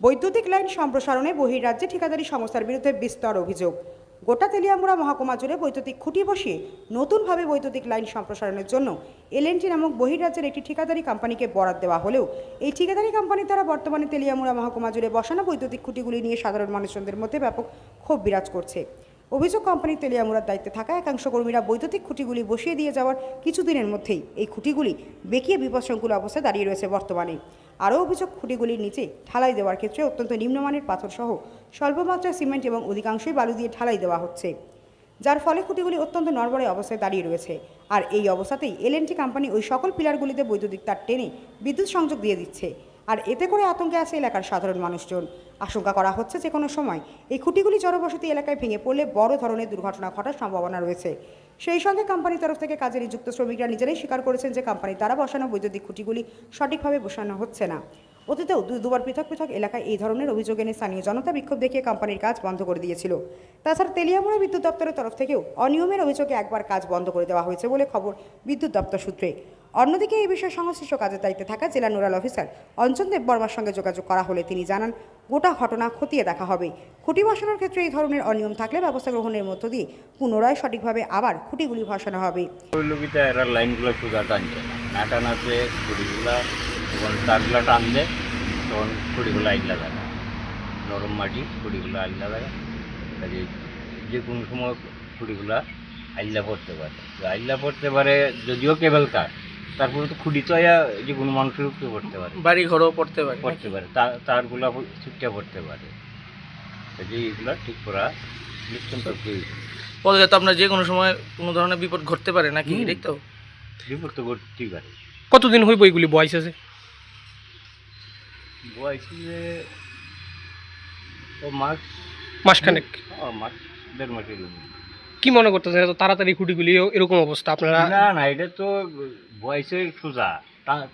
বৈদ্যুতিক লাইন সম্প্রসারণে বহির্রাজ্যে ঠিকাদারি সংস্থার বিরুদ্ধে বিস্তর অভিযোগ। গোটা তেলিয়ামুড়া মহকুমা জুড়ে বৈদ্যুতিক খুঁটি বসিয়ে নতুনভাবে বৈদ্যুতিক লাইন সম্প্রসারণের জন্য এলএনটি নামক বহির্রাজ্যের একটি ঠিকাদারি কোম্পানিকে বরাদ দেওয়া হলেও এই ঠিকাদারি কোম্পানির দ্বারা বর্তমানে তেলিয়ামুড়া মহকুমা জুড়ে বসানো বৈদ্যুতিক খুঁটিগুলি নিয়ে সাধারণ মানুষজনদের মধ্যে ব্যাপক ক্ষোভ বিরাজ করছে। অভিযোগ কোম্পানির তেলিয়ামুড়ার দায়িত্বে থাকা একাংশ কর্মীরা বৈদ্যুতিক খুঁটিগুলি বসিয়ে দিয়ে যাওয়ার কিছুদিনের মধ্যেই এই খুঁটিগুলি বেঁকিয়ে বিপদসংকুল অবস্থায় দাঁড়িয়ে রয়েছে বর্তমানে। আরও অভিযোগ খুঁটিগুলির নিচে ঢালাই দেওয়ার ক্ষেত্রে অত্যন্ত নিম্নমানের পাথরসহ স্বল্পমাত্রার সিমেন্ট এবং অধিকাংশই বালু দিয়ে ঢালাই দেওয়া হচ্ছে। যার ফলে খুঁটিগুলি অত্যন্ত নড়বড়ে অবস্থায় দাঁড়িয়ে রয়েছে। আর এই অবস্থাতেই এলএনটি কোম্পানি ওই সকল পিলারগুলিতে বৈদ্যুতিক তার টেনে বিদ্যুৎ সংযোগ দিয়ে দিচ্ছে। আর এতে করে আতঙ্কে আছে এলাকার সাধারণ মানুষজন। আশঙ্কা করা হচ্ছে যে কোনো সময় এই খুঁটিগুলি জনবসতি এলাকায় ভেঙে পড়লে বড় ধরনের দুর্ঘটনা ঘটার সম্ভাবনা রয়েছে। সেই সঙ্গে কোম্পানির তরফ থেকে কাজে নিযুক্ত শ্রমিকরা নিজেরাই স্বীকার করেছেন যে কোম্পানির দ্বারা বসানো বৈদ্যুতিক খুঁটিগুলি সঠিকভাবে বসানো হচ্ছে না। অতীতেও দু, দুবার পৃথক পৃথক এলাকায় এই ধরনের অভিযোগ এনে স্থানীয় জনতা বিক্ষোভ দেখিয়ে কোম্পানির কাজ বন্ধ করে দিয়েছিল। তাছাড়া তেলিয়ামুড়া বিদ্যুৎ দপ্তরের তরফ থেকেও অনিয়মের অভিযোগে একবার কাজ বন্ধ করে দেওয়া হয়েছে বলে খবর বিদ্যুৎ দপ্তর সূত্রে। অন্যদিকে এই বিষয়ে সংশ্লিষ্ট কাজের দায়িত্বে থাকা জেলা নোডাল অফিসার অঞ্জন দেব বর্মার সঙ্গে যোগাযোগ করা হলে তিনি জানান, গোটা ঘটনা খতিয়ে দেখা হবে। খুঁটি বসানোর ক্ষেত্রে এই ধরনের অনিয়ম থাকলে ব্যবস্থা গ্রহণের মধ্য দিয়ে পুনরায় সঠিকভাবে আবার খুঁটিগুলি বসানো হবে। লাইনগুলো যখন তারগুলা থাকে নরম মাটি খুঁড়িগুলো আইলা থাকে কাজে যে কোনো সময় খুঁড়িগুলা আইলা পড়তে পারে। তো আইলা পড়তে পারে যদিও কেবল তার তারপরে তো তো আয়া যে কোনো মানুষের উপরে পড়তে পারে। বাড়ি ঘরও পড়তে পারে পড়তে পারে। তার তারগুলা ছুটতে পড়তে পারে। এগুলা ঠিক করা নিশ্চিন্ত যায় তো আপনার যে কোনো সময় কোনো ধরনের বিপদ ঘটতে পারে নাকি। এটাই তো। বিপদ তো ঘটতেই পারে। কতদিন হইব এগুলি বয়স আছে? বয়স যে ও মাস মাসখানেক। ও মাস দেড় মাসের। কি মনে করতেছেন? এত তাড়াতাড়ি খুঁটিগুলি এরকম অবস্থা আপনারা? না না এটা তো বয়সের সোজা।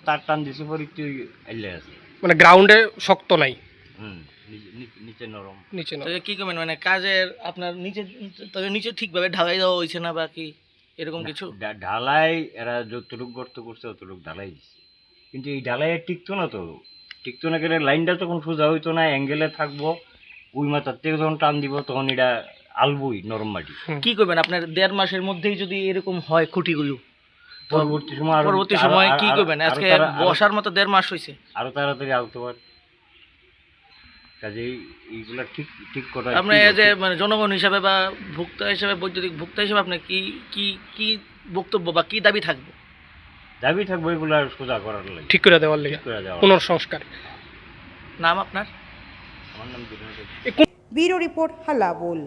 তার টান দিছে পরে একটু আইলে আছে। মানে গ্রাউন্ডে শক্ত নাই? হুম নিচে- নরম। নিচে না তো কি করবেন? মানে কাজের আপনার নিচে তবে নিচে ঠিকভাবে ঢালাই দেওয়া হয়েছে না বা কি এরকম কিছু? ঢালাই এরা যতটুক গর্ত করছে ঢালাই দিচ্ছে কিন্তু এই ঢালাইয়ের টিকতো না তো। টিকতো না গেলে লাইনটা তখন সোজা হইতো না অ্যাঙ্গেলে থাকব। ওই মাথার থেকে যখন টান দিব তখন এটা আলবই নরম মাটি। কি করবেন আপনার দেড় মাসের মধ্যেই যদি এরকম হয় খুঁটিগুলো পরবর্তী সময় পরবর্তী সময় কি করবেন? আজকে বসার মতো দেড় মাস হয়েছে আরও তাড়াতাড়ি আলতে পারে কাজেই এইগুলা ঠিক ঠিক করা আপনি এ মানে জনগণ হিসাবে বা ভোক্তা হিসাবে বৈদ্যুতিক ভোক্তা হিসাবে আপনি কি কি কি বক্তব্য বা কি দাবি থাকবে? দাবি থাকবে এগুলা সোজা করার লাগে। ঠিক করে দেওয়ার লেগে। পুনর্সংস্কার নাম আপনার? আমার নাম ব্যুরো রিপোর্ট হাল্লাবুল